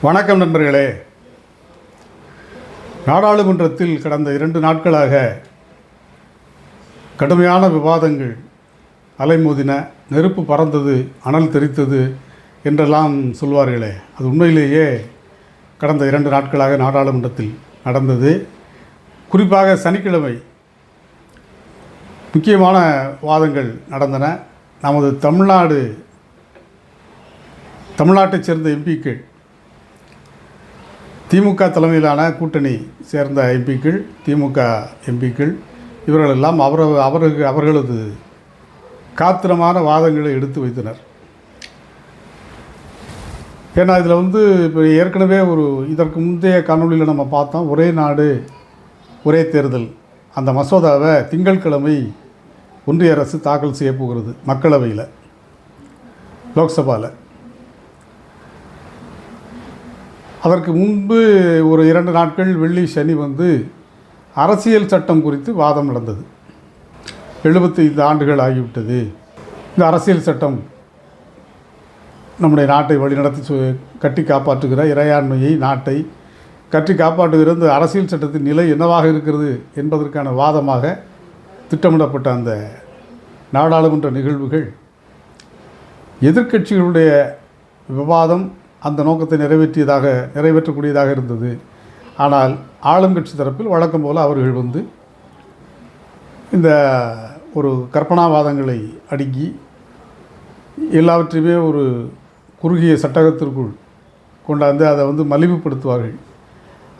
வணக்கம் நண்பர்களே. நாடாளுமன்றத்தில் கடந்த இரண்டு நாட்களாக கடுமையான விவாதங்கள் அலைமோதின நெருப்பு பறந்தது அனல் தெரித்தது என்றெல்லாம் சொல்வார்களே. அது உண்மையிலேயே கடந்த இரண்டு நாட்களாக நாடாளுமன்றத்தில் நடந்தது. குறிப்பாக சனிக்கிழமை முக்கியமான வாதங்கள் நடந்தன. நமது தமிழ்நாடு தமிழ்நாட்டைச் சேர்ந்த எம்பிக்கள் திமுக தலைமையிலான கூட்டணி சேர்ந்த எம்பிக்கள் திமுக எம்பிக்கள் இவர்களெல்லாம் அவர் அவருக்கு அவர்களது காத்திரமான வாதங்களை எடுத்து வைத்தனர். ஏன்னா இதில் வந்து இப்போ ஏற்கனவே ஒரு இதற்கு முந்தைய காணொலியில் நம்ம பார்த்தோம் ஒரே நாடு ஒரே தேர்தல். அந்த மசோதாவை திங்கட்கிழமை ஒன்றிய அரசு தாக்கல் செய்ய போகிறது மக்களவையில் லோக்சபாவில் அதற்கு முன்பு ஒரு இரண்டு நாட்கள் வெள்ளி சனி வந்து அரசியல் சட்டம் குறித்து வாதம் நடந்தது. எழுபத்தி ஐந்து ஆண்டுகள் ஆகிவிட்டது. இந்த அரசியல் சட்டம் நம்முடைய நாட்டை வழிநடத்தி கட்டி காப்பாற்றுகிற இறையாண்மையை நாட்டை கட்டி காப்பாற்றுகிற இந்த அரசியல் சட்டத்தின் நிலை என்னவாக இருக்கிறது என்பதற்கான வாதமாக திட்டமிடப்பட்ட அந்த நாடாளுமன்ற நிகழ்வுகள் எதிர்க்கட்சிகளுடைய விவாதம் அந்த நோக்கத்தை நிறைவேற்றியதாக நிறைவேற்றக்கூடியதாக இருந்தது. ஆனால் ஆளும் கட்சி தரப்பில் வழக்கம் போல் அவர்கள் வந்து இந்த ஒரு கற்பனாவாதங்களை அடுக்கி எல்லாவற்றையுமே ஒரு குறுகிய சட்டகத்திற்குள் கொண்டாந்து அதை வந்து மலிவுபடுத்துவார்கள்.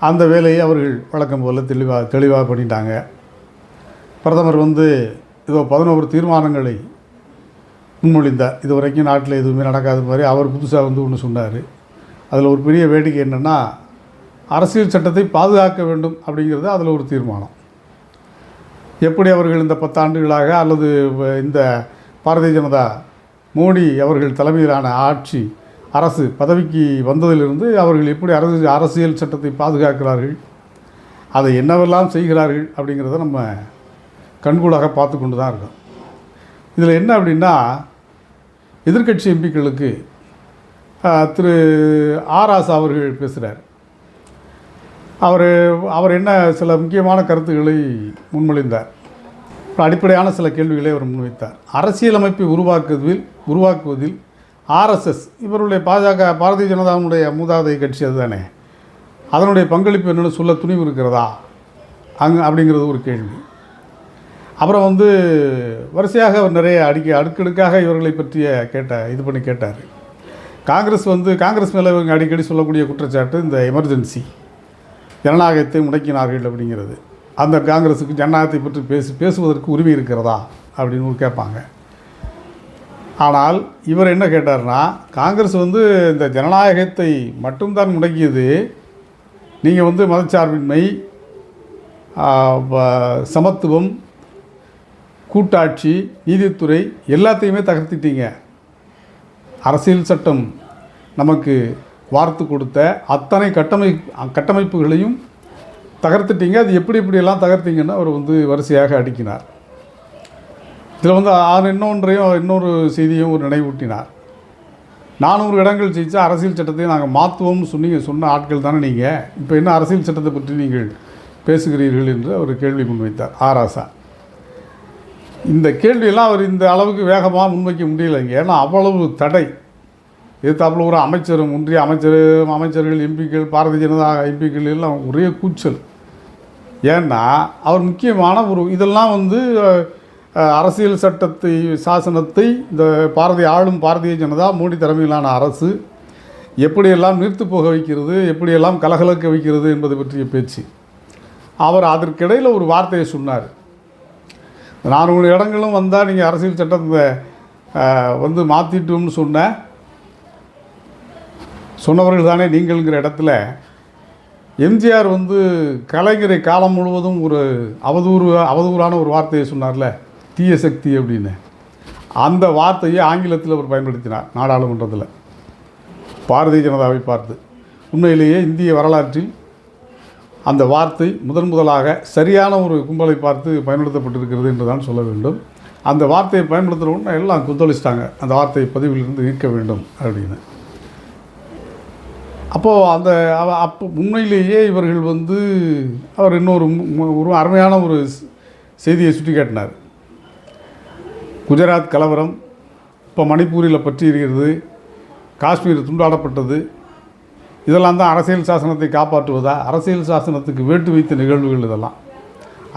அந்த வேலையை அவர்கள் வழக்கம் போல் தெளிவாக தெளிவாக பண்ணிட்டாங்க. பிரதமர் வந்து இதோ பதினோரு தீர்மானங்களை முன்மொழிந்தார் இது வரைக்கும் நாட்டில் எதுவுமே நடக்காத மாதிரி அவர் புதுசாக வந்து ஒன்று சொன்னார். அதில் ஒரு பெரிய வேடிக்கை என்னென்னா அரசியல் சட்டத்தை பாதுகாக்க வேண்டும் அப்படிங்கிறது அதில் ஒரு தீர்மானம். எப்படி அவர்கள் இந்த பத்தாண்டுகளாக அல்லது இந்த பாரதிய ஜனதா மோடி அவர்கள் தலைமையிலான ஆட்சி அரசு பதவிக்கு வந்ததிலிருந்து அவர்கள் எப்படி அரசு அரசியல் சட்டத்தை பாதுகாக்கிறார்கள் அதை என்னவெல்லாம் செய்கிறார்கள் அப்படிங்கிறத நம்ம கண்கூடாக பார்த்து கொண்டு தான் இருக்கோம். இதில் என்ன அப்படின்னா எதிர்க்கட்சி எம்பிக்களுக்கு திரு ஆராசா அவர்கள் பேசுகிறார் அவர் அவர் என்ன சில முக்கியமான கருத்துக்களை முன்மொழிந்தார். அடிப்படையான சில கேள்விகளை அவர் முன்வைத்தார். அரசியலமைப்பை உருவாக்குவதில் உருவாக்குவதில் ஆர்எஸ்எஸ் இவருடைய பாஜக பாரதிய ஜனதாவுடைய மூதாதை கட்சி அதுதானே. அதனுடைய பங்களிப்பு என்னென்னு சொல்ல துணிவு இருக்கிறதா? அங்கே அப்படிங்கிறது ஒரு கேள்வி. அப்புறம் வந்து வரிசையாக அவர் நிறைய அடிக்க அடுக்கடுக்காக இவர்களை பற்றிய கேட்ட இது பண்ணி கேட்டார். காங்கிரஸ் வந்து காங்கிரஸ் மேலே இவங்க அடிக்கடி சொல்லக்கூடிய குற்றச்சாட்டு இந்த எமர்ஜென்சி ஜனநாயகத்தை முடக்கினார்கள் அப்படிங்கிறது. அந்த காங்கிரஸுக்கு ஜனநாயகத்தை பற்றி பேசி பேசுவதற்கு உரிமை இருக்கிறதா அப்படின்னு ஒரு கேட்பாங்க. ஆனால் இவர் என்ன கேட்டார்னா காங்கிரஸ் வந்து இந்த ஜனநாயகத்தை மட்டும்தான் முடக்கியது. நீங்கள் வந்து மதச்சார்பின்மை சமத்துவம் கூட்டாட்சி நீதித்துறை எல்லாத்தையுமே தகர்த்திட்டீங்க அரசியல் சட்டம் நமக்கு வார்த்து கொடுத்த அத்தனை கட்டமை கட்டமைப்புகளையும் தகர்த்துட்டீங்க. அது எப்படி எப்படியெல்லாம் தகர்த்தீங்கன்னு அவர் வந்து வரிசையாக அடுக்கினார். இதில் வந்து அவர் இன்னொன்றையும் இன்னொரு செய்தியும் ஒரு நினைவூட்டினார். நானூறு இடங்கள் ஜெயிச்சா அரசியல் சட்டத்தை நாங்கள் மாற்றுவோம்னு சொன்னீங்க. சொன்ன ஆட்கள் தானே நீங்கள் இப்போ என்ன அரசியல் சட்டத்தை பற்றி நீங்கள் பேசுகிறீர்கள் என்று அவர் கேள்வி முன்வைத்தார். ஆராசா இந்த கேள்வியெல்லாம் அவர் இந்த அளவுக்கு வேகமாக முன்வைக்க முடியலைங்க. ஏன்னா அவ்வளவு தடை. எதிர்த்தாப்புல ஒரு அமைச்சரும் ஒன்றிய அமைச்சர் அமைச்சர்கள் எம்பிக்கள் பாரதிய ஜனதா எம்பிக்கள் எல்லாம் ஒரே கூச்சல். ஏன்னா அவர் முக்கியமான ஒரு இதெல்லாம் வந்து அரசியல் சட்டத்தை சாசனத்தை இந்த பாரதிய ஆளும் பாரதிய ஜனதா மோடி தலைமையிலான அரசு எப்படியெல்லாம் நீர்த்து போக வைக்கிறது எப்படியெல்லாம் கலகலக்க வைக்கிறது என்பது பற்றிய பேச்சு. அவர் அதற்கிடையில் ஒரு வார்த்தையை சொன்னார். நானூறு இடங்களும் வந்தால் நீங்கள் அரசியல் சட்டத்தை வந்து மாற்றிட்டோம்னு சொன்ன சொன்னவர்கள் தானே நீங்கள்ங்கிற இடத்துல. எம்ஜிஆர் வந்து கலைஞரை காலம் முழுவதும் ஒரு அவதூறு அவதூறான ஒரு வார்த்தையை சொன்னார்ல தீய சக்தி அப்படின்னு. அந்த வார்த்தையை ஆங்கிலத்தில் அவர் பயன்படுத்தினார் நாடாளுமன்றத்தில். பாரதிய ஜனதாவை பார்த்து. உண்மையிலேயே இந்திய வரலாற்றில் அந்த வார்த்தை முதன் முதலாக சரியான ஒரு கும்பலை பார்த்து பயன்படுத்தப்பட்டிருக்கிறது என்று தான் சொல்ல வேண்டும். அந்த வார்த்தையை பயன்படுத்துகிறவங்க எல்லாம் குத்தளிச்சிட்டாங்க அந்த வார்த்தையை பதிவிலிருந்து நீக்க வேண்டும் அப்படின்னு. அப்போது அந்த அப்போ உண்மையிலேயே இவர்கள் வந்து அவர் இன்னொரு ஒரு அருமையான ஒரு செய்தியை சுட்டி காட்டினார். குஜராத் கலவரம் இப்போ மணிப்பூரில் பற்றி இருக்கிறது காஷ்மீர் துண்டாடப்பட்டது இதெல்லாம் தான் அரசியல் சாசனத்தை காப்பாற்றுவதா? அரசியல் சாசனத்துக்கு வேட்டு வைத்த நிகழ்வுகள் இதெல்லாம்.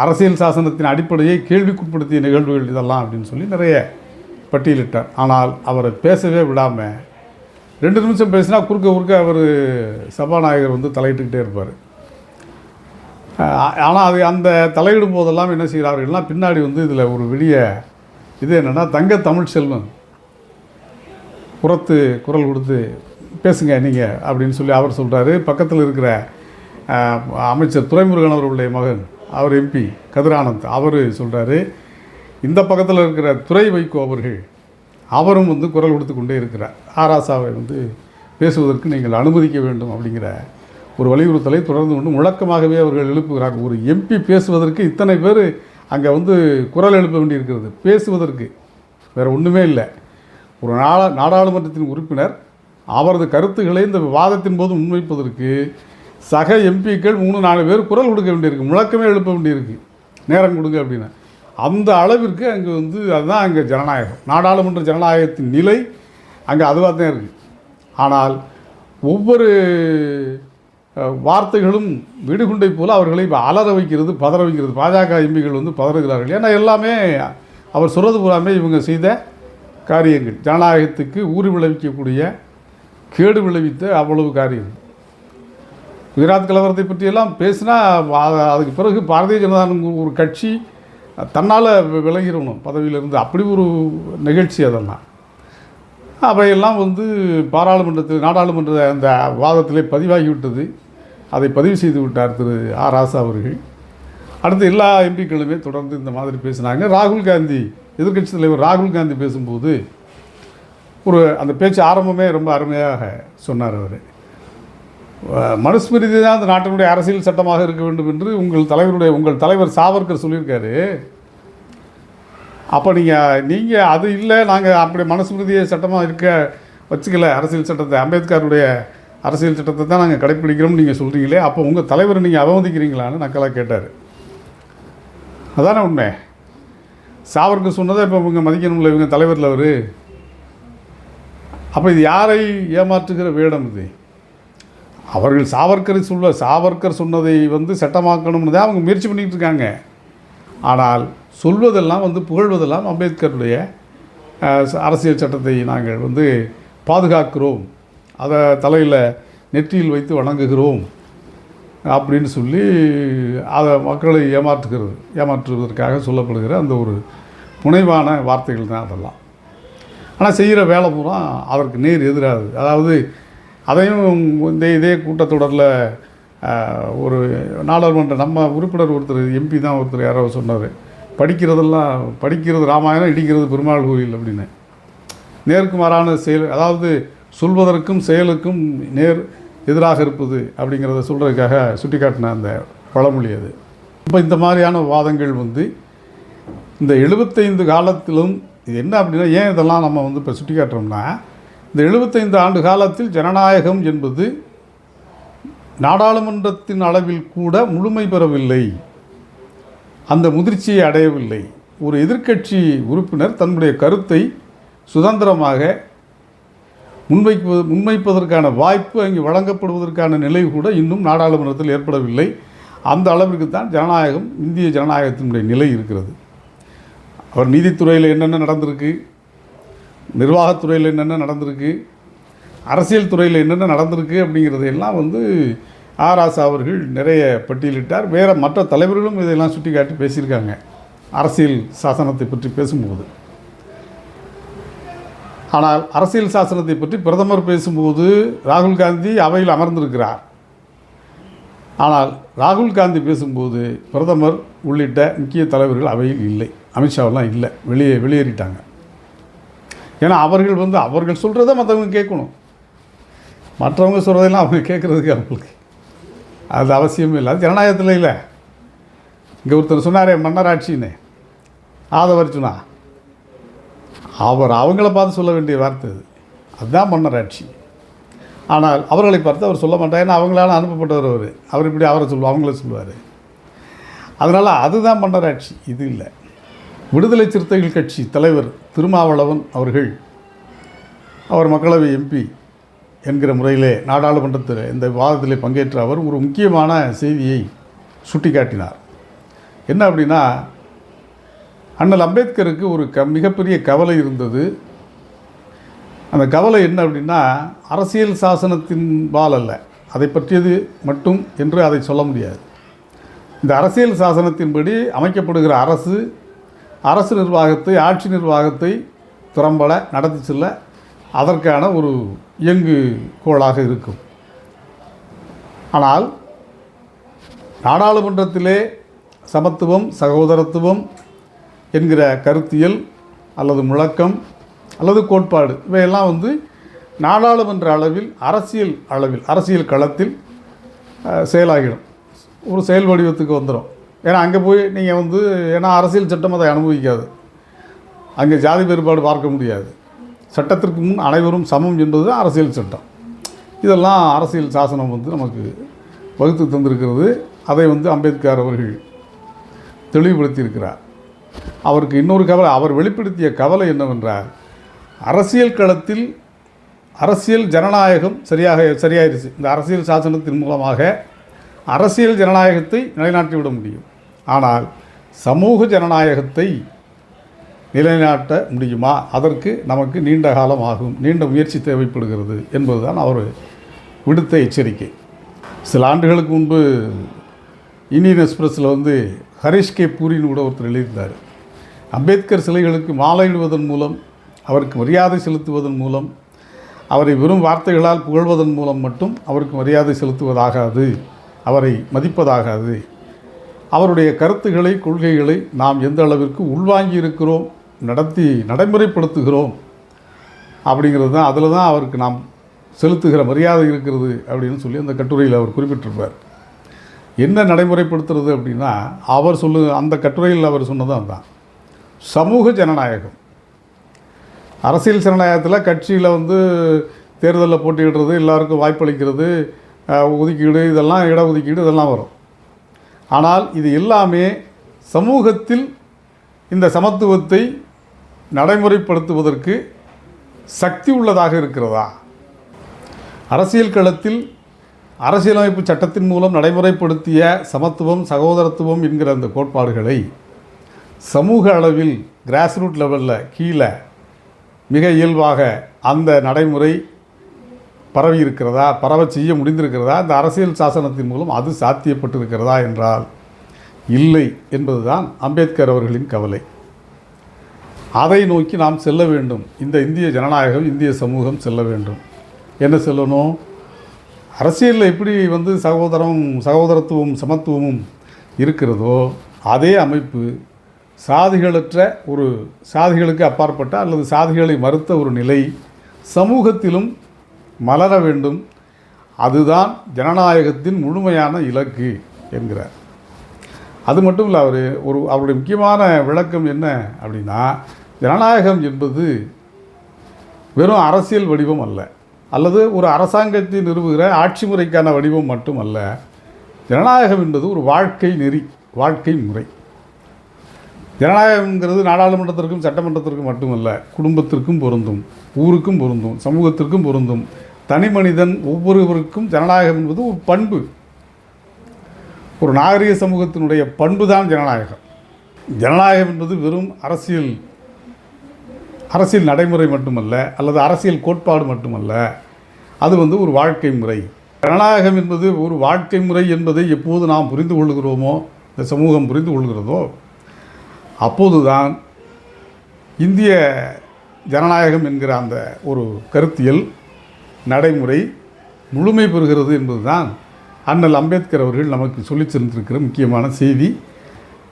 அரசியல் சாசனத்தின் அடிப்படையை கேள்விக்குட்படுத்திய நிகழ்வுகள் இதெல்லாம் அப்படின்னு சொல்லி நிறைய பட்டியலிட்டார். ஆனால் அவரை பேசவே விடாமல் ரெண்டு நிமிஷம் பேசினா குறுக்க குறுக்க அவர் சபாநாயகர் வந்து தலையிட்டுக்கிட்டே இருப்பார். ஆனால் அது அந்த தலையிடும் போதெல்லாம் என்ன செய்கிறார்கள்னா பின்னாடி வந்து இதில் ஒரு வெளிய இது என்னென்னா தங்க தமிழ் செல்வன். புறத்து குரல் கொடுத்து பேசுங்க நீங்கள் அப்படின்னு சொல்லி அவர் சொல்கிறாரு பக்கத்தில் இருக்கிற அமைச்சர் துரைமுருகன் அவர்களுடைய மகன் அவர் எம்பி கதிரானந்த் அவர் சொல்கிறாரு இந்த பக்கத்தில் இருக்கிற துறை வைகோ அவர்கள் அவரும் வந்து குரல் கொடுத்து கொண்டே இருக்கிறார். ஆராசாவை வந்து பேசுவதற்கு நீங்கள் அனுமதிக்க வேண்டும் அப்படிங்கிற ஒரு வலியுறுத்தலை தொடர்ந்து கொண்டு முழக்கமாகவே அவர்கள் எழுப்புகிறாங்க ஒரு எம்பி பேசுவதற்கு இத்தனை பேர் அங்கே வந்து குரல் எழுப்ப வேண்டியிருக்கிறது. பேசுவதற்கு வேறு ஒன்றுமே இல்லை. ஒரு நாடா நாடாளுமன்றத்தின் உறுப்பினர் அவரது கருத்துக்களை இந்த விவாதத்தின் போது முன்வைப்பதற்கு சக எம்பிக்கள் மூணு நாலு பேர் குரல் கொடுக்க வேண்டியிருக்கு முழக்கமே எழுப்ப வேண்டியிருக்கு. நேரம் கொடுங்க அப்படின்னு. அந்த அளவிற்கு அங்கே வந்து அதுதான் அங்கே ஜனநாயகம். நாடாளுமன்ற ஜனநாயகத்தின் நிலை அங்கே அதுவாக தான் இருக்குது ஆனால் ஒவ்வொரு வார்த்தைகளும் வெடிகுண்டை போல அவர்களை அலற வைக்கிறது பதற வைக்கிறது. பாஜக எம்பிகள் வந்து பதறுகிறார்கள் ஏன்னா எல்லாமே அவர் சொல்கிறது பூராமே இவங்க செய்த காரியங்கள். ஜனநாயகத்துக்கு ஊறு விளைவிக்கக்கூடிய கேடு விளைவித்த அவ்வளவு காரியம். குஜராத் கலவரத்தை பற்றியெல்லாம் பேசினா அதுக்கு பிறகு பாரதிய ஜனதா ஒரு கட்சி தன்னால் விலகிடணும் பதவியிலிருந்து அப்படி ஒரு நிகழ்ச்சி அதெல்லாம். அவையெல்லாம் வந்து பாராளுமன்றத்தில் நாடாளுமன்ற அந்த வாதத்திலே பதிவாகிவிட்டது. அதை பதிவு செய்து விட்டார் திரு ஆ. ராசா அவர்கள். அடுத்து எல்லா எம்பிக்களுமே தொடர்ந்து இந்த மாதிரி பேசினாங்க. ராகுல் காந்தி எதிர்க்கட்சி தலைவர் ராகுல் காந்தி பேசும்போது ஒரு அந்த பேச்சு ஆரம்பமே ரொம்ப அருமையாக சொன்னார் அவர். மனுஸ்மிருதி தான் அந்த நாட்டினுடைய அரசியல் சட்டமாக இருக்க வேண்டும் என்று உங்கள் தலைவருடைய உங்கள் தலைவர் சாவர்கர் சொல்லியிருக்காரு. அப்போ நீங்கள் நீங்கள் அது இல்லை நாங்கள் அப்படி மனுஸ்மிருதியை சட்டமாக இருக்க வச்சுக்கல அரசியல் சட்டத்தை அம்பேத்கருடைய அரசியல் சட்டத்தை தான் நாங்கள் கடைப்பிடிக்கிறோம்னு நீங்கள் சொல்கிறீங்களே அப்போ உங்கள் தலைவரை நீங்கள் அவமதிக்கிறீங்களான்னு நக்கலாக கேட்டார். அதானே உண்மை? சாவர்கர் சொன்னதை இப்போ இவங்க மதிக்கணும்ல இவங்க தலைவரில் அவர்? அப்போ இது யாரை ஏமாற்றுகிற வேடம் இது? அவர்கள் சாவர்க்கரை சொல்ல சாவர்க்கர் சொன்னதை வந்து சட்டமாக்கணும்னு தான் அவங்க முயற்சி பண்ணிகிட்டு இருக்காங்க. ஆனால் சொல்வதெல்லாம் வந்து புகழ்வதெல்லாம் அம்பேத்கருடைய அரசியல் சட்டத்தை நாங்கள் வந்து பாதுகாக்கிறோம். அதை தலையில் நெற்றியில் வைத்து வணங்குகிறோம். அப்படின்னு சொல்லி அதை மக்களை ஏமாற்றுகிறது ஏமாற்றுவதற்காக சொல்லப்படுகிற அந்த ஒரு புனைவான வார்த்தைகள் தான் அதெல்லாம். ஆனால் செய்கிற வேலை பூரா அதற்கு நேர் எதிராது அதாவது அதையும் இந்த இதே கூட்டத்தொடரில் ஒரு நாடாளுமன்ற நம்ம உறுப்பினர் ஒருத்தர் எம்பி தான் ஒருத்தர் யாரோ சொன்னார். படிக்கிறதெல்லாம் படிக்கிறது ராமாயணம் இடிக்கிறது பெருமாள் கோயில் அப்படின்னு. நேருக்கு மாறான செயல் அதாவது சொல்வதற்கும் செயலுக்கும் நேர் எதிராக இருப்பது அப்படிங்கிறத சொல்கிறதுக்காக சுட்டிக்காட்டின அந்த பழமொழி அது. இப்போ இந்த மாதிரியான வாதங்கள் வந்து இந்த எழுபத்தைந்து காலத்திலும் இது என்ன அப்படின்னா ஏன் இதெல்லாம் நம்ம வந்து இப்போ சுட்டி காட்டுறோம்னா இந்த எழுபத்தைந்து ஆண்டு காலத்தில் ஜனநாயகம் என்பது நாடாளுமன்றத்தின் அளவில் கூட முழுமை பெறவில்லை. அந்த முதிர்ச்சியை அடையவில்லை. ஒரு எதிர்க்கட்சி உறுப்பினர் தன்னுடைய கருத்தை சுதந்திரமாக முன்வைப்பது முன்வைப்பதற்கான வாய்ப்பு அங்கே வழங்கப்படுவதற்கான நிலை கூட இன்னும் நாடாளுமன்றத்தில் ஏற்படவில்லை. அந்த அளவிற்கு தான் ஜனநாயகம் இந்திய ஜனநாயகத்தினுடைய நிலை இருக்கிறது. அவர் நீதித்துறையில் என்னென்ன நடந்திருக்கு நிர்வாகத்துறையில் என்னென்ன நடந்திருக்கு அரசியல் துறையில் என்னென்ன நடந்திருக்கு அப்படிங்கிறது எல்லாம் வந்து ஆர் அவர்கள் நிறைய பட்டியலிட்டார். வேறு மற்ற தலைவர்களும் இதையெல்லாம் சுட்டி காட்டி பேசியிருக்காங்க அரசியல் சாசனத்தை பற்றி பேசும்போது. ஆனால் அரசியல் சாசனத்தை பற்றி பிரதமர் பேசும்போது ராகுல் காந்தி அவையில் அமர்ந்திருக்கிறார். ஆனால் ராகுல் காந்தி பேசும்போது பிரதமர் உள்ளிட்ட முக்கிய தலைவர்கள் அவையில் இல்லை. அமித்ஷாவெல்லாம் இல்லை. வெளியே வெளியேறிட்டாங்க. ஏன்னா அவர்கள் வந்து அவர்கள் சொல்கிறத மற்றவங்க கேட்கணும். மற்றவங்க சொல்கிறதெல்லாம் அவங்க கேட்குறதுக்கு அவங்களுக்கு அது அவசியமே இல்லை. அது ஜனநாயகத்தில் இல்லை. இங்கே ஒருத்தர் சொன்னாரே மன்னராட்சின்னு. ஆதவர்ச்சுனா அவர் அவங்கள பார்த்து சொல்ல வேண்டிய வார்த்தை அது. அதுதான் மன்னராட்சி. ஆனால் அவர்களை பார்த்து அவர் சொல்ல மாட்டார். ஏன்னா அவங்களால அனுப்பப்பட்டவர் அவர். அவர் இப்படி அவரை சொல்லுவார் அவங்கள சொல்லுவார் அதனால் அதுதான் மன்னராட்சி இது இல்லை. விடுதலை சிறுத்தைகள் கட்சி தலைவர் திருமாவளவன் அவர்கள் அவர் மக்களவை எம்பி என்கிற முறையிலே நாடாளுமன்றத்தில் இந்த வாதத்தில் பங்கேற்ற அவர் ஒரு முக்கியமான செய்தியை சுட்டிக்காட்டினார். என்ன அப்படின்னா அண்ணல் அம்பேத்கருக்கு ஒரு க மிகப்பெரிய கவலை இருந்தது. அந்த கவலை என்ன அப்படின்னா அரசியல் சாசனத்தின் பால் அல்ல. அதை பற்றியது மட்டும் என்று அதை சொல்ல முடியாது. இந்த அரசியல் சாசனத்தின்படி அமைக்கப்படுகிற அரசு அரசு நிர்வாகத்தை ஆட்சி நிர்வாகத்தை திறம்பட நடத்தி செல்ல அதற்கான ஒரு இயங்கு கோளாக இருக்கும். ஆனால் நாடாளுமன்றத்திலே சமத்துவம் சகோதரத்துவம் என்கிற கருத்தியல் அல்லது முழக்கம் அல்லது கோட்பாடு இவையெல்லாம் வந்து நாடாளுமன்ற அளவில் அரசியல் அளவில் அரசியல் களத்தில் செயலாகிடும். ஒரு செயல் வடிவத்துக்கு வந்துடும் ஏன்னா அங்கே போய் நீங்கள் வந்து ஏன்னா அரசியல் சட்டம் அதை அனுபவிக்காது அங்கே ஜாதி வேறுபாடு பார்க்க முடியாது. சட்டத்திற்கு முன் அனைவரும் சமம் என்பது தான் அரசியல் சட்டம். இதெல்லாம் அரசியல் சாசனம் வந்து நமக்கு வகுத்து தந்திருக்கிறது. அதை வந்து அம்பேத்கர் அவர்கள் தெளிவுபடுத்தியிருக்கிறார். அவருக்கு இன்னொரு கவலை அவர் வெளிப்படுத்திய கவலை என்னவென்றால் அரசியல் களத்தில் அரசியல் ஜனநாயகம் சரியாக சரியாயிருச்சு. இந்த அரசியல் சாசனத்தின் மூலமாக அரசியல் ஜனநாயகத்தை நிலைநாட்டிவிட முடியும். ஆனால் சமூக ஜனநாயகத்தை நிலைநாட்ட முடியுமா? அதற்கு நமக்கு நீண்ட காலம் ஆகும் நீண்ட முயற்சி தேவைப்படுகிறது என்பதுதான் அவர் விடுத்த எச்சரிக்கை. சில ஆண்டுகளுக்கு முன்பு இந்தியன் எக்ஸ்பிரஸில் வந்து ஹரிஷ் கே பூரின்னு கூட ஒருத்தர் எழுதியிருந்தார். அம்பேத்கர் சிலைகளுக்கு மாலையிடுவதன் மூலம் அவருக்கு மரியாதை செலுத்துவதன் மூலம் அவரை வெறும் வார்த்தைகளால் புகழ்வதன் மூலம் மட்டும் அவருக்கு மரியாதை செலுத்துவதாகாது அவரை மதிப்பதாகாது. அவருடைய கருத்துக்களை கொள்கைகளை நாம் எந்த அளவிற்கு உள்வாங்கி இருக்கிறோம் நடத்தி நடைமுறைப்படுத்துகிறோம் அப்படிங்கிறது தான் அதில் தான் அவருக்கு நாம் செலுத்துகிற மரியாதை இருக்கிறது அப்படின்னு சொல்லி அந்த கட்டுரையில் அவர் குறிப்பிட்டிருப்பார். என்ன நடைமுறைப்படுத்துறது அப்படின்னா அவர் சொல்லு அந்த கட்டுரையில் அவர் சொன்னதும் தான் சமூக ஜனநாயகம். அரசியல் ஜனநாயகத்தில் கட்சியில் வந்து தேர்தலில் போட்டியிடுறது எல்லாருக்கும் வாய்ப்பளிக்கிறது ஒதுக்கீடு இதெல்லாம் இடஒதுக்கீடு இதெல்லாம் வரும். ஆனால் இது எல்லாமே சமூகத்தில் இந்த சமத்துவத்தை நடைமுறைப்படுத்துவதற்கு சக்தி உள்ளதாக இருக்கிறதா? அரசியல் களத்தில் அரசியலமைப்பு சட்டத்தின் மூலம் நடைமுறைப்படுத்திய சமத்துவம் சகோதரத்துவம் என்கிற அந்த கோட்பாடுகளை சமூக அளவில் கிராஸ்ரூட் லெவலில் கீழே மிக இயல்பாக அந்த நடைமுறை பரவி இருக்கிறதா பரவ செய்ய முடிந்திருக்கிறதா இந்த அரசியல் சாசனத்தின் மூலம் அது சாத்தியப்பட்டிருக்கிறதா என்றால் இல்லை என்பதுதான் அம்பேத்கர் அவர்களின் கவலை. அதை நோக்கி நாம் செல்ல வேண்டும். இந்த இந்திய ஜனநாயகம் இந்திய சமூகம் செல்ல வேண்டும். என்ன சொல்லணும்? அரசியலில் எப்படி வந்து சகோதரம் சகோதரத்துவம் சமத்துவமும் இருக்கிறதோ அதே அமைப்பு சாதிகளற்ற ஒரு சாதிகளுக்கு அப்பாற்பட்ட அல்லது சாதிகளை மறுத்த ஒரு நிலை சமூகத்திலும் மலர வேண்டும். அதுதான் ஜனநாயகத்தின் முழுமையான இலக்கு என்கிறார். அது மட்டும் இல்லை அவர் ஒரு அவருடைய முக்கியமான விளக்கம் என்ன அப்படின்னா ஜனநாயகம் என்பது வெறும் அரசியல் வடிவம் அல்ல. அல்லது ஒரு அரசாங்கத்தை நிறுவுகிற ஆட்சி முறைக்கான வடிவம் மட்டுமல்ல ஜனநாயகம் என்பது ஒரு வாழ்க்கை நெறி வாழ்க்கை முறை. ஜனநாயகம்ங்கிறது நாடாளுமன்றத்திற்கும் சட்டமன்றத்திற்கும் மட்டுமல்ல குடும்பத்திற்கும் பொருந்தும் ஊருக்கும் பொருந்தும் சமூகத்திற்கும் பொருந்தும். தனி மனிதன் ஒவ்வொருவருக்கும் ஜனநாயகம் என்பது ஒரு பண்பு. ஒரு நாகரிக சமூகத்தினுடைய பண்பு தான் ஜனநாயகம். ஜனநாயகம் என்பது வெறும் அரசியல் அரசியல் நடைமுறை மட்டுமல்ல அல்லது அரசியல் கோட்பாடு மட்டுமல்ல. அது வந்து ஒரு வாழ்க்கை முறை. ஜனநாயகம் என்பது ஒரு வாழ்க்கை முறை என்பதை எப்போது நாம் புரிந்து கொள்கிறோமோ இந்த சமூகம் புரிந்து கொள்கிறதோ அப்போதுதான் இந்திய ஜனநாயகம் என்கிற அந்த ஒரு கருத்தியல் நடைமுறை முழுமை பெறுகிறது என்பதுதான் அண்ணல் அம்பேத்கர் அவர்கள் நமக்கு சொல்லி சென்றிருக்கிற முக்கியமான செய்தி.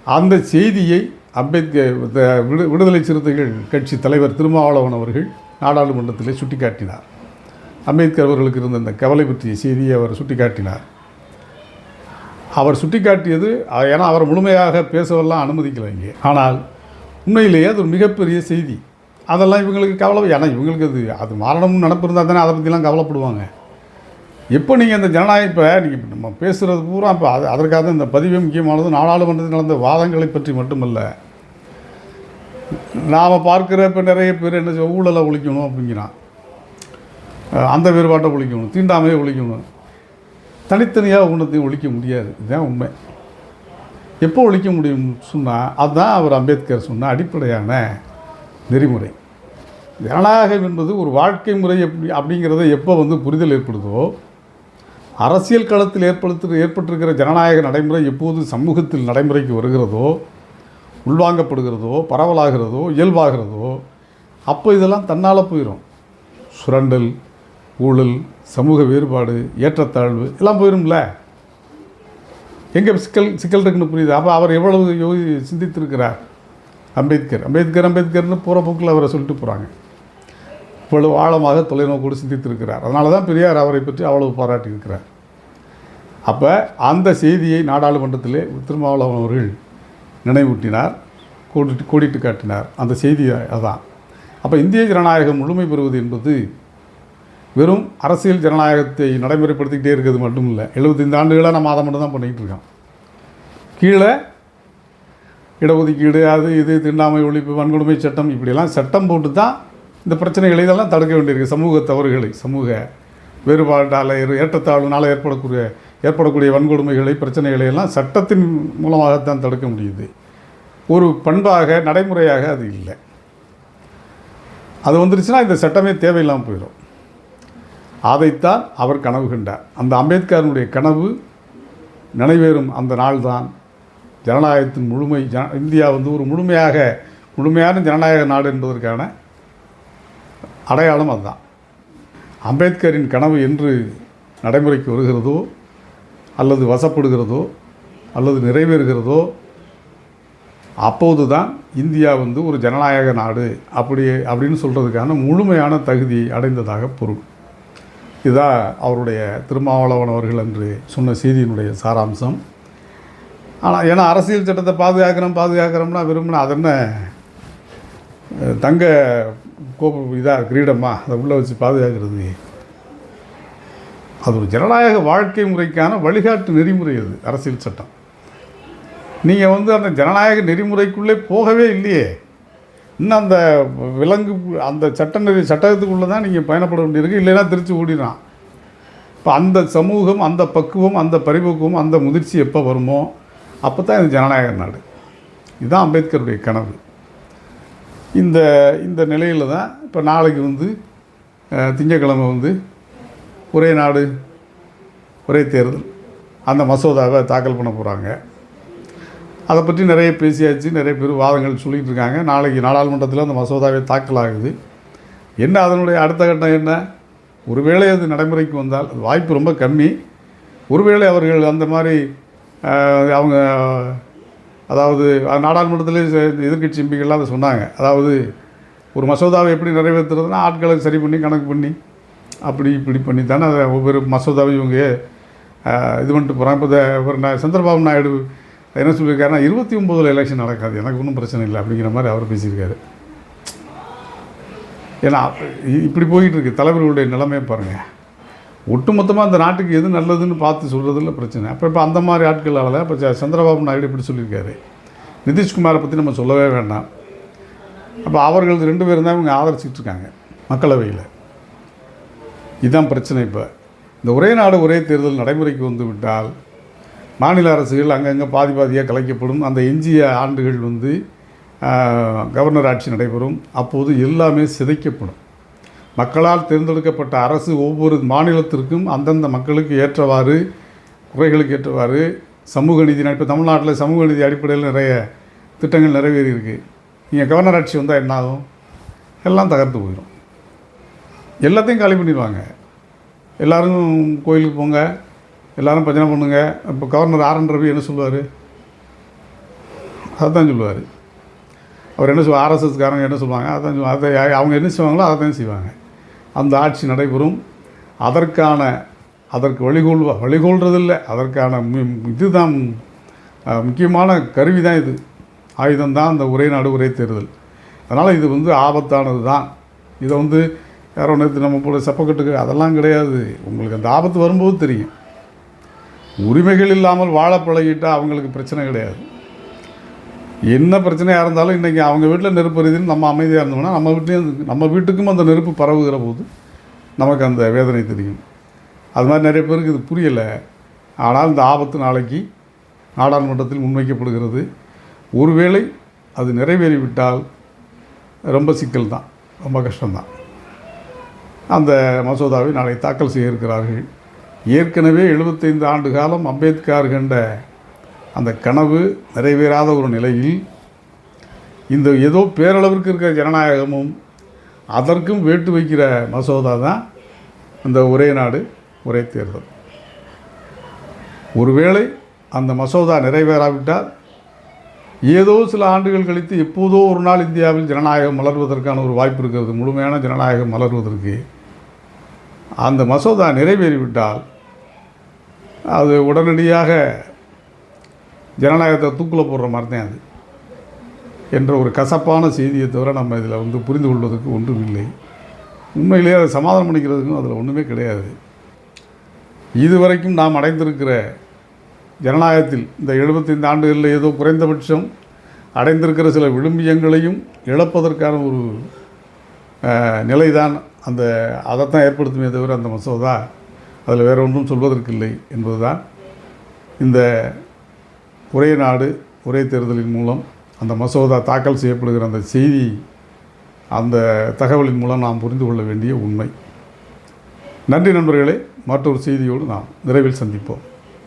அந்த செய்தியை அம்பேத்கர் த- விடு விடுதலை சிறுத்தைகள் கட்சி தலைவர் திருமாவளவன் அவர்கள் நாடாளுமன்றத்திலே சுட்டிக்காட்டினார். அம்பேத்கர் அவர்களுக்கு இருந்த அந்த கவலை பற்றிய செய்தியை அவர் சுட்டிக்காட்டினார். அவர் சுட்டிக்காட்டியது ஏன்னா அவர் முழுமையாக பேசவெல்லாம் அனுமதிக்கலை இங்கே. ஆனால் உண்மையிலேயே அது ஒரு மிகப்பெரிய செய்தி. அதெல்லாம் இவங்களுக்கு கவலை ஏன்னா இவங்களுக்கு அது அது மாறணும்னு நினப்பு தானே அதை பற்றிலாம் கவலைப்படுவாங்க. எப்போ நீங்கள் இந்த ஜனநாயக இப்போ நீங்கள் நம்ம பேசுகிறது பூரா இப்போ அது அதற்காக தான் இந்த பதிவே முக்கியமானது. நாடாளுமன்றத்தில் நடந்த வாதங்களை பற்றி மட்டுமல்ல. நாம் பார்க்குற இப்போ நிறைய பேர் என்ன செய்ய ஊழலை ஒழிக்கணும் அப்படிங்கிறான். அந்த வேறுபாட்டை ஒழிக்கணும் தீண்டாமையை ஒழிக்கணும். தனித்தனியாக ஒன்றத்தையும் ஒழிக்க முடியாது. இதுதான் உண்மை. எப்போ ஒழிக்க முடியும் சொன்னால் அதுதான் அவர் அம்பேத்கர் சொன்ன அடிப்படையான நெறிமுறை. ஜனநாயகம் என்பது ஒரு வாழ்க்கை முறை எப்படி அப்படிங்கிறத எப்போ வந்து புரிதல் ஏற்படுதோ அரசியல் களத்தில் ஏற்படுத்த ஏற்பட்டிருக்கிற ஜனநாயக நடைமுறை எப்போது சமூகத்தில் நடைமுறைக்கு வருகிறதோ உள்வாங்கப்படுகிறதோ பரவலாகிறதோ இயல்பாகிறதோ அப்போ இதெல்லாம் தன்னால் போயிடும் சுரண்டல் ஊழல் சமூக வேறுபாடு ஏற்றத்தாழ்வு எல்லாம் போயிரும்ல? எங்கே சிக்கல் சிக்கல் இருக்குன்னு புரியுது. அப்போ அவர் எவ்வளவு யோகி சிந்தித்திருக்கிறார்? அம்பேத்கர். அம்பேத்கர் அம்பேத்கர்னு போகிற போக்கில் அவரை சொல்லிட்டு போகிறாங்க இவ்வளவு ஆழமாக தொலைநோக்கோடு சிந்தித்திருக்கிறார். அதனால தான் பெரியார் அவரை பற்றி அவ்வளவு பாராட்டியிருக்கிறார். அப்போ அந்த செய்தியை நாடாளுமன்றத்திலே திருமாவளவன் அவர்கள் நினைவூட்டினார் கோடிட்டு கோடிட்டு காட்டினார். அந்த செய்தி அதான். அப்போ இந்திய ஜனநாயகம் முழுமை பெறுவது என்பது வெறும் அரசியல் ஜனநாயகத்தை நடைமுறைப்படுத்திக்கிட்டே இருக்கிறது மட்டும் இல்லை எழுபத்தைந்து ஆண்டுகளாக நம்ம அதை மட்டும் தான் பண்ணிக்கிட்டு இருக்கோம் கீழே இடஒதுக்கீடு அது இது திண்டாமை ஒழிப்பு வன்கொடுமை சட்டம் இப்படியெல்லாம் சட்டம் போட்டு தான் இந்த பிரச்சனைகளை இதெல்லாம் தடுக்க வேண்டியிருக்கு. சமூக தவறுகளை சமூக வேறுபாட்டால் ஏறு- ஏற்படக்கூடிய ஏற்படக்கூடிய வன்கொடுமைகளை பிரச்சனைகளை எல்லாம் சட்டத்தின் மூலமாகத்தான் தடுக்க முடியுது. ஒரு பண்பாக நடைமுறையாக அது இல்லை. அது வந்துருச்சுன்னா இந்த சட்டமே தேவையில்லாமல் போயிடும். அதைத்தான் அவர் கனவு கண்டார் அந்த அம்பேத்கரனுடைய கனவு நினைவேறும் அந்த நாள்தான். ஜனநாயகத்தின் முழுமை ஜன இந்தியா வந்து ஒரு முழுமையாக முழுமையான ஜனநாயக நாடு என்பதற்கான அடையாளம் அதுதான். அம்பேத்கரின் கனவு என்று நடைமுறைக்கு வருகிறதோ அல்லது வசப்படுகிறதோ அல்லது நிறைவேறுகிறதோ அப்போது தான் இந்தியா வந்து ஒரு ஜனநாயக நாடு அப்படி அப்படின்னு சொல்கிறதுக்கான முழுமையான தகுதியை அடைந்ததாக பொருள். இதுதான் அவருடைய திருமாவளவன் அவர்கள் என்று சொன்ன செய்தியினுடைய சாராம்சம். ஆனால் ஏன்னா அரசியல் சட்டத்தை பாதுகாக்கிறோம் பாதுகாக்கிறோம்னா விரும்பினா அது என்ன தங்க கோப்பு இதாக கிரீடமா அதை உள்ளே வச்சு பாதுகாக்கிறது. அது ஒரு ஜனநாயக வாழ்க்கை முறைக்கான வழிகாட்டு நெறிமுறை அது அரசியல் சட்டம். நீங்கள் வந்து அந்த ஜனநாயக நெறிமுறைக்குள்ளே போகவே இல்லையே. இன்னும் அந்த விலங்கு அந்த சட்ட நெறி சட்டத்துக்குள்ளே தான் நீங்கள் பயணப்பட வேண்டியிருக்கு. இல்லைன்னா திருச்சி ஓடிடான் இப்போ அந்த சமூகம் அந்த பக்குவம் அந்த பரிபக்குவம் அந்த முதிர்ச்சி எப்போ வருமோ அப்போ தான் இது ஜனநாயக நாடு. இதுதான் அம்பேத்கருடைய கனவு. இந்த இந்த நிலையில் தான் இப்போ நாளைக்கு வந்து திங்கக்கிழமை திங்கட்கிழமை வந்து ஒரே நாடு ஒரே தேர்தல். அந்த மசோதாவை தாக்கல் பண்ண போகிறாங்க அதை பற்றி நிறைய பேசியாச்சு நிறைய பேர் வாதங்கள் சொல்லிகிட்டு இருக்காங்க. நாளைக்கு நாடாளுமன்றத்தில் அந்த மசோதாவை தாக்கல் ஆகுது என்ன அதனுடைய அடுத்த கட்டம் என்ன? ஒருவேளை அது நடைமுறைக்கு வந்தால் அது வாய்ப்பு ரொம்ப கம்மி. ஒருவேளை அவர்கள் அந்த மாதிரி அவங்க அதாவது அஹ், நாடாளுமன்றத்திலே எதிர்க்கட்சி எம்பிகள்லாம் அதை சொன்னாங்க. அதாவது ஒரு மசோதாவை எப்படி நிறைவேற்றுறதுன்னா ஆட்களை சரி பண்ணி கணக்கு பண்ணி அப்படி இப்படி பண்ணி தானே அதை ஒவ்வொரு மசோதாவையும் இவங்க இது பண்ணிட்டு போகிறாங்க இப்போ சந்திரபாபு நாயுடு என்ன சொல்லியிருக்காருன்னா இருபத்தி ஒம்போதில் எலெக்ஷன் நடக்காது எனக்கு ஒன்றும் பிரச்சனை இல்லை அப்படிங்கிற மாதிரி அவர் பேசியிருக்காரு. ஏன்னா இப்படி போயிட்டு இருக்கு தலைவர்களுடைய நிலைமையை பாருங்கள் ஒட்டுமொத்தமாக அந்த நாட்டுக்கு எது நல்லதுன்னு பார்த்து சொல்கிறதுல பிரச்சனை. அப்போ இப்போ அந்த மாதிரி ஆட்களால் இப்போ சந்திரபாபு நாயுடு இப்படி சொல்லியிருக்காரு. நிதிஷ்குமாரை பற்றி நம்ம சொல்லவே வேண்டாம். அப்போ அவர்கள் ரெண்டு பேரும் தான் இவங்க ஆதரிச்சிட்டு இருக்காங்க மக்களவையில். இதுதான் பிரச்சனை இப்போ. இந்த ஒரே நாடு ஒரே தேர்தல் நடைமுறைக்கு வந்து விட்டால் மாநில அரசுகள் அங்கங்கே பாதி பாதியாக கலைக்கப்படும். அந்த எஞ்சிய ஆண்டுகள் வந்து கவர்னர் ஆட்சி நடைபெறும். அப்போது எல்லாமே சிதைக்கப்படும். மக்களால் தேர்ந்தெடுக்கப்பட்ட அரசு ஒவ்வொரு மாநிலத்திற்கும் அந்தந்த மக்களுக்கு ஏற்றவாறு குறைகளுக்கு ஏற்றவாறு சமூக நீதி இப்போ தமிழ்நாட்டில் சமூக நீதி அடிப்படையில் நிறைய திட்டங்கள் நிறைவேறி இருக்குது நீங்கள் கவர்னர் ஆட்சி வந்தால் என்ன ஆகும் எல்லாம் தகர்த்து போயிடும் எல்லாத்தையும் காலி பண்ணிடுவாங்க. எல்லோரும் கோயிலுக்கு போங்க. எல்லாரும் பஜனை பண்ணுங்க. இப்போ கவர்னர் ஆர் என் ரவி என்ன சொல்லுவார்? அதான் சொல்லுவார். அவர் என்ன சொல்லுவார்? ஆர்எஸ்எஸ்காரங்க என்ன சொல்லுவாங்க? அதான் அதை அவங்க என்ன செய்வாங்களோ அதை தான் செய்வாங்க. அந்த ஆட்சி நடைபெறும். அதற்கான அதற்கு வழிகோல்வா? வழிகோல்றதில்லை. அதற்கான மு- இதுதான் முக்கியமான கருவி தான் இது. ஆயுதம் தான் அந்த ஒரே நாடு ஒரே தேர்தல். அதனால் இது வந்து ஆபத்தானது தான். இதை வந்து யாரோ நேற்று நம்ம போல செப்பக்கட்டுக்கு அதெல்லாம் கிடையாது. உங்களுக்கு அந்த ஆபத்து வரும்போது தெரியும். உரிமைகள் இல்லாமல் வாழ பழகிட்டால் அவங்களுக்கு பிரச்சனை கிடையாது. என்ன பிரச்சனையாக இருந்தாலும் இன்றைக்கி அவங்க வீட்டில் நெருப்பு எரியுதுன்னு நம்ம அமைதியாக இருந்தோம்னா நம்ம வீட்லேயும் நம்ம வீட்டுக்கும் அந்த நெருப்பு பரவுகிற போது நமக்கு அந்த வேதனை தெரியும். அது மாதிரி நிறைய பேருக்கு இது புரியலை. ஆனால் இந்த ஆபத்து நாளைக்கு நாடாளுமன்றத்தில் முன்வைக்கப்படுகிறது. ஒருவேளை அது நிறைவேறிவிட்டால் ரொம்ப சிக்கல் தான் ரொம்ப கஷ்டம்தான். அந்த மசோதாவை நாளை தாக்கல் செய்ய இருக்கிறார்கள். ஏற்கனவே எழுபத்தைந்து ஆண்டு காலம் அம்பேத்கர் கண்ட அந்த கனவு நிறைவேறாத ஒரு நிலையில் இந்த ஏதோ பேரளவிற்கு இருக்கிற ஜனநாயகமும் அதற்கும் வேட்டு வைக்கிற மசோதா தான் இந்த ஒரே நாடு ஒரே தேர்தல். ஒருவேளை அந்த மசோதா நிறைவேறாவிட்டால் ஏதோ சில ஆண்டுகள் கழித்து எப்போதோ ஒரு நாள் இந்தியாவில் ஜனநாயகம் மலர்வதற்கான ஒரு வாய்ப்பு இருக்கிறது முழுமையான ஜனநாயகம் மலர்வதற்கு. அந்த மசோதா நிறைவேறிவிட்டால் அது உடனடியாக ஜனநாயகத்தை தூக்கில் போடுற மாதிரி தான் அது. என்ற ஒரு கசப்பான செய்தியை தவிர நம்ம இதில் வந்து புரிந்து கொள்வதற்கு ஒன்றும் இல்லை. உண்மையிலேயே அதை சமாதானம் பண்ணிக்கிறதுக்கும் அதில் ஒன்றுமே கிடையாது. இதுவரைக்கும் நாம் அடைந்திருக்கிற ஜனநாயகத்தில் இந்த எழுபத்தைந்து ஆண்டுகளில் ஏதோ குறைந்தபட்சம் அடைந்திருக்கிற சில விழுமியங்களையும் இழப்பதற்கான ஒரு நிலைதான் அந்த அதைத்தான் ஏற்படுத்துமே தவிர அந்த மசோதா அதில் வேறு ஒன்றும் சொல்வதற்கில்லை என்பதுதான் இந்த ஒரே நாடு ஒரே தேர்தலின் மூலம் அந்த மசோதா தாக்கல் செய்யப்படுகிற அந்த செய்தி அந்த தகவலின் மூலம் நாம் புரிந்து கொள்ள வேண்டிய உண்மை. நன்றி நண்பர்களே மற்றொரு செய்தியோடு நாம் நிறைவில் சந்திப்போம்.